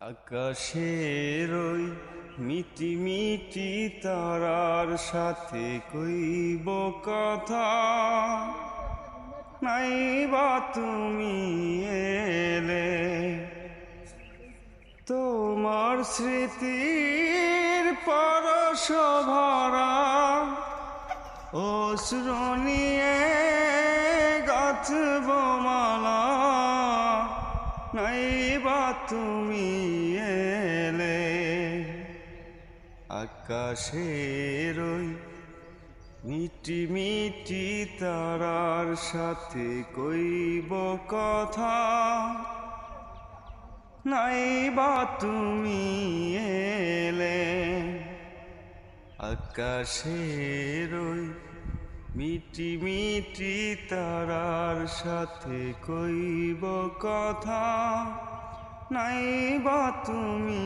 আকাশের ওই মিটি মিটি তারার সাথে কইব কথা। নাই বা তুমি এলে তোমার স্মৃতির পরশ ভরা অশ্রু নিয়ে গাছব নাই বা তুমি এলে আকাশের মিটি মিটি তারার সাথে কইব কথা। নাই বা তুমি এলে আকাশের ওই মিটি মিটি তারার সাথে কইব কথা নাই বা তুমি